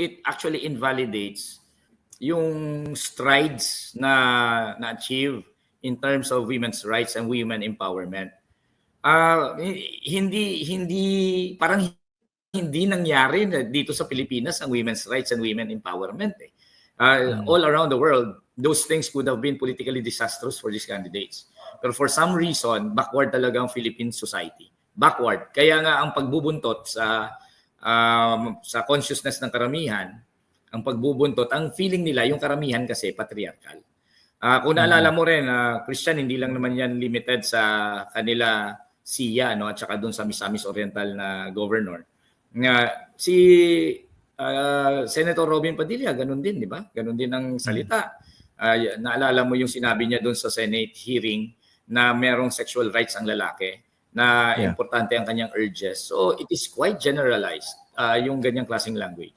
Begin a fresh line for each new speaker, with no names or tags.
it actually invalidates yung strides na na-achieve in terms of women's rights and women empowerment. Ah, hi- hindi hindi parang hindi nangyari na dito sa Pilipinas ang women's rights and women empowerment eh. Ah,
Mm.
all around the world, those things could have been politically disastrous for these candidates. Pero for some reason, backward talaga ang Philippine society. Backward. Kaya nga ang pagbubuntot sa um, sa consciousness ng karamihan, ang pagbubuntot, ang feeling nila, yung karamihan kasi patriarchal. Ah, kung naalala mo rin, ah, Christian, hindi lang naman yan limited sa kanila siya no at saka doon sa Misamis Oriental na governor. Nga si ah, Senator Robin Padilla ganun din, di ba? Ganun din ang salita. Ah, y- naalala mo yung sinabi niya doon sa Senate hearing na merong sexual rights ang lalaki na
Yeah.
importante ang kanyang urges. So it is quite generalized ah, yung ganyang klaseng language.